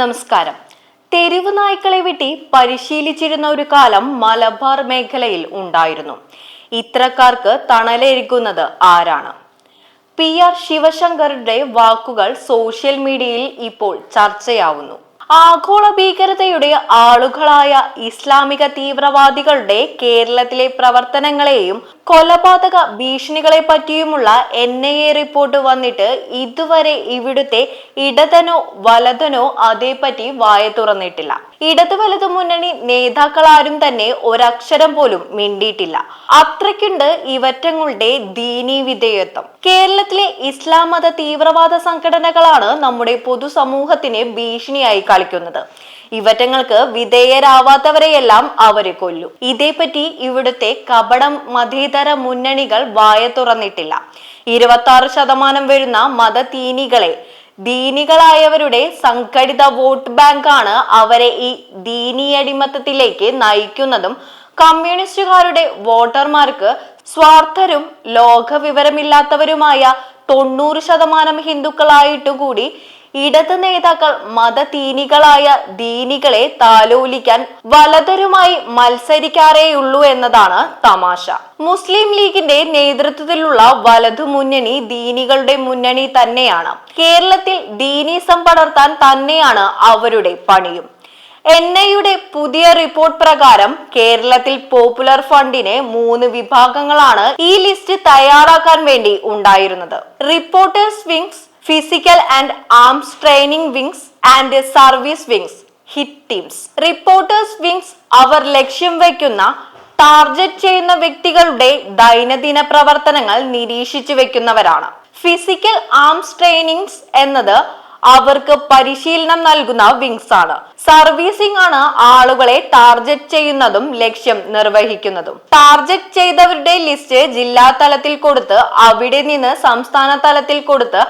നമസ്കാരം. തെരുവ് നായ്ക്കളെ വെട്ടി പരിശീലിച്ചിരുന്ന ഒരു കാലം മലബാർ മേഖലയിൽ ഉണ്ടായിരുന്നു. ഇത്രക്കാർക്ക് തണലേരിക്കുന്നത് ആരാണ്? പി ആർ ശിവശങ്കറുടെ വാക്കുകൾ സോഷ്യൽ മീഡിയയിൽ ഇപ്പോൾ ചർച്ചയാവുന്നു. ആഗോള ഭീകരതയുടെ ആളുകളായ ഇസ്ലാമിക തീവ്രവാദികളുടെ കേരളത്തിലെ പ്രവർത്തനങ്ങളെയും കൊലപാതക ഭീഷണികളെ പറ്റിയുമുള്ള എൻ ഐ എ റിപ്പോർട്ട് വന്നിട്ട് ഇതുവരെ ഇവിടുത്തെ ഇടതനോ വലതനോ അതേപ്പറ്റി വായ തുറന്നിട്ടില്ല. ഇടത് വലതു മുന്നണി നേതാക്കളാരും തന്നെ ഒരക്ഷരം പോലും മിണ്ടിയിട്ടില്ല. അത്രയ്ക്കുണ്ട് ഇവറ്റങ്ങളുടെ ദീനീ വിധേയത്വം. കേരളത്തിലെ ഇസ്ലാം മത തീവ്രവാദ സംഘടനകളാണ് നമ്മുടെ പൊതുസമൂഹത്തിന് ഭീഷണിയായി കളിക്കുന്നത്. ഇവറ്റങ്ങൾക്ക് വിധേയരാവാത്തവരെയെല്ലാം അവരെ കൊല്ലും. ഇതേപ്പറ്റി ഇവിടുത്തെ കപടം മതേതര മുന്നണികൾ വായ തുറന്നിട്ടില്ല. ഇരുപത്തി ആറ് ശതമാനം വരുന്ന മതതീനികളെ ദീനികളായവരുടെ സംഘടിത വോട്ട് ബാങ്കാണ് അവരെ ഈ ദീനീയടിമത്തത്തിലേക്ക് നയിക്കുന്നതും കമ്മ്യൂണിസ്റ്റുകാരുടെ വോട്ടർമാർക്ക് സ്വാർത്ഥരും ലോകവിവരമില്ലാത്തവരുമായ തൊണ്ണൂറ് ശതമാനം ഹിന്ദുക്കളായിട്ടുകൂടി ഇടത് നേതാക്കൾ മതതീനികളായ ദീനികളെ താലോലിക്കാൻ വലതരുമായി മത്സരിക്കാറേയുള്ളൂ എന്നതാണ് തമാശ. മുസ്ലിം ലീഗിന്റെ നേതൃത്വത്തിലുള്ള വലതു മുന്നണി ദീനികളുടെ മുന്നണി തന്നെയാണ്. കേരളത്തിൽ ദീനീസം പടർത്താൻ തന്നെയാണ് അവരുടെ പണിയും. എൻ ഐയുടെ പുതിയ റിപ്പോർട്ട് പ്രകാരം കേരളത്തിൽ പോപ്പുലർ ഫണ്ടിന് മൂന്ന് വിഭാഗങ്ങളാണ് ഈ ലിസ്റ്റ് തയ്യാറാക്കാൻ വേണ്ടി ഉണ്ടായിരുന്നത്. Reporters wings physical and arms training wings and service wings hit teams reporters wings അവർ ലക്ഷ്യം വയ്ക്കുന്ന ടാർഗറ്റ് ചെയ്യുന്ന വ്യക്തികളുടെ ദൈനംദിന പ്രവർത്തനങ്ങൾ നിരീക്ഷിച്ചു വെക്കുന്നവരാണ്. ഫിസിക്കൽ ആംസ് ട്രെയിനിങ്സ് എന്നത് അവർക്ക് പരിശീലനം നൽകുന്ന വിങ്സ് ആണ്. സർവീസിംഗ് ആണ് ആളുകളെ ടാർഗറ്റ് ചെയ്യുന്നതും ലക്ഷ്യം നിർവഹിക്കുന്നതും. ടാർഗറ്റ് ചെയ്തവരുടെ ലിസ്റ്റ് ജില്ലാ തലത്തിൽ കൊടുത്ത് അവിടെ നിന്ന് സംസ്ഥാന തലത്തിൽ കൊടുത്ത്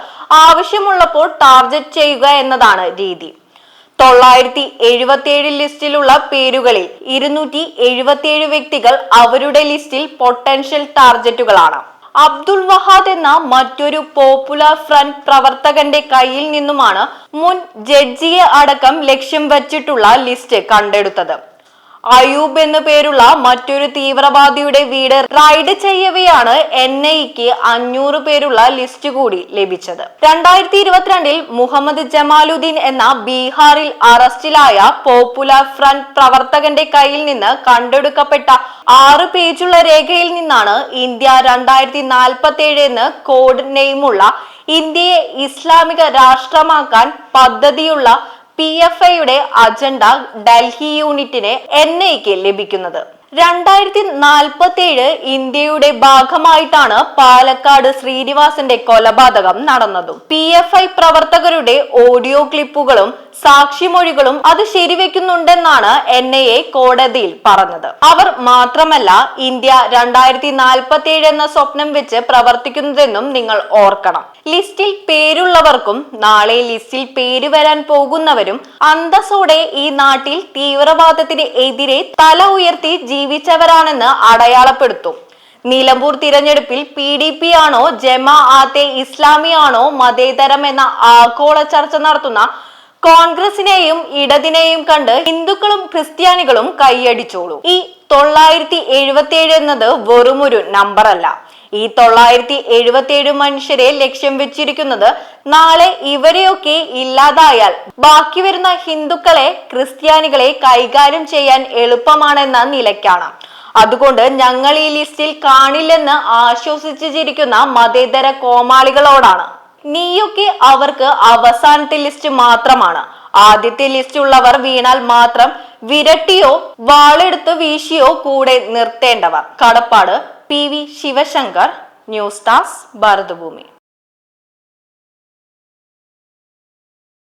ആവശ്യമുള്ളപ്പോൾ ടാർഗറ്റ് ചെയ്യുക എന്നതാണ് രീതി. തൊള്ളായിരത്തി എഴുപത്തിയേഴ് ലിസ്റ്റിലുള്ള പേരുകളിൽ ഇരുന്നൂറ്റി എഴുപത്തിയേഴ് വ്യക്തികൾ അവരുടെ ലിസ്റ്റിൽ പൊട്ടൻഷ്യൽ ടാർഗറ്റുകളാണ് അബ്ദുൾ വഹാദ് എന്ന മറ്റൊരു പോപ്പുലർ ഫ്രണ്ട് പ്രവർത്തകന്റെ കയ്യിൽ നിന്നുമാണ് മുൻ ജഡ്ജിയെ അടക്കം ലക്ഷ്യം വച്ചിട്ടുള്ള ലിസ്റ്റ് കണ്ടെടുത്തത്. അയൂബ് എന്നു പേരുള്ള മറ്റൊരു തീവ്രവാദിയുടെ വീട് റൈഡ് ചെയ്യവെയാണ് എൻ ഐക്ക് അഞ്ഞൂറ് പേരുള്ള ലിസ്റ്റ് കൂടി ലഭിച്ചത്. രണ്ടായിരത്തി ഇരുപത്തിരണ്ടിൽ മുഹമ്മദ് ജമാലുദ്ദീൻ എന്ന ബീഹാറിൽ അറസ്റ്റിലായ പോപ്പുലർ ഫ്രണ്ട് പ്രവർത്തകന്റെ കയ്യിൽ നിന്ന് കണ്ടെടുക്കപ്പെട്ട ആറ് പേജുള്ള രേഖയിൽ നിന്നാണ് ഇന്ത്യ രണ്ടായിരത്തി നാൽപ്പത്തി ഏഴ് എന്ന് കോഡ് നെയിമുള്ള ഇന്ത്യയെ ഇസ്ലാമിക രാഷ്ട്രമാക്കാൻ പദ്ധതിയുള്ള പി എഫ് ഐയുടെ അജണ്ട ഡൽഹി യൂണിറ്റിന് എൻ ഐക്ക് ലഭിക്കുന്നത്. രണ്ടായിരത്തി നാൽപ്പത്തി ഏഴ് ഇന്ത്യയുടെ ഭാഗമായിട്ടാണ് പാലക്കാട് ശ്രീനിവാസന്റെ കൊലപാതകം നടന്നതും. പി എഫ് ഐ പ്രവർത്തകരുടെ ഓഡിയോ ക്ലിപ്പുകളും സാക്ഷിമൊഴികളും അത് ശരിവെക്കുന്നുണ്ടെന്നാണ് എൻ ഐ എ കോടതിയിൽ പറഞ്ഞത്. അവർ മാത്രമല്ല ഇന്ത്യ രണ്ടായിരത്തി നാൽപ്പത്തി ഏഴ് എന്ന സ്വപ്നം വെച്ച് പ്രവർത്തിക്കുന്നതെന്നും നിങ്ങൾ ഓർക്കണം. ലിസ്റ്റിൽ പേരുള്ളവർക്കും നാളെ ലിസ്റ്റിൽ പേര് വരാൻ പോകുന്നവരും അന്തസ്സോടെ ഈ നാട്ടിൽ തീവ്രവാദത്തിന് എതിരെ തല ഉയർത്തി ജീവിച്ചവരാണെന്ന് അടയാളപ്പെടുത്തും. നിലമ്പൂർ തിരഞ്ഞെടുപ്പിൽ പി ഡി പി ആണോ ജമാ ആത്തെ ഇസ്ലാമി ആണോ മതേതരം എന്ന ആഗോള ചർച്ച നടത്തുന്ന കോൺഗ്രസിനെയും ഇടതിനെയും കണ്ട് ഹിന്ദുക്കളും ക്രിസ്ത്യാനികളും കൈയടിച്ചോളൂ. ഈ തൊള്ളായിരത്തി എഴുപത്തി ഏഴ് എന്നത് വെറുമൊരു നമ്പർ അല്ല ഈ തൊള്ളായിരത്തി എഴുപത്തി ഏഴ് മനുഷ്യരെ ലക്ഷ്യം വെച്ചിരിക്കുന്നത് നാളെ ഇവരെയൊക്കെ ഇല്ലാതായാൽ ബാക്കി വരുന്ന ഹിന്ദുക്കളെ ക്രിസ്ത്യാനികളെ കൈകാര്യം ചെയ്യാൻ എളുപ്പമാണെന്ന നിലയ്ക്കാണ്. അതുകൊണ്ട് ഞങ്ങൾ ഈ ലിസ്റ്റിൽ കാണില്ലെന്ന് ആശ്വസിച്ചിരിക്കുന്ന മതേതര കോമാളികളോടാണ്. നീയൊക്കെ അവർക്ക് അവസാനത്തെ ലിസ്റ്റ് മാത്രമാണ്. ആദ്യത്തെ ലിസ്റ്റ് ഉള്ളവർ വീണാൽ മാത്രം വിരട്ടിയോ വാളെടുത്ത് വീശിയോ കൂടെ നിർത്തേണ്ടവർ. കടപ്പാട് പി വി ശിവശങ്കർ ന്യൂസ് ടാസ് ഭാരതഭൂമി.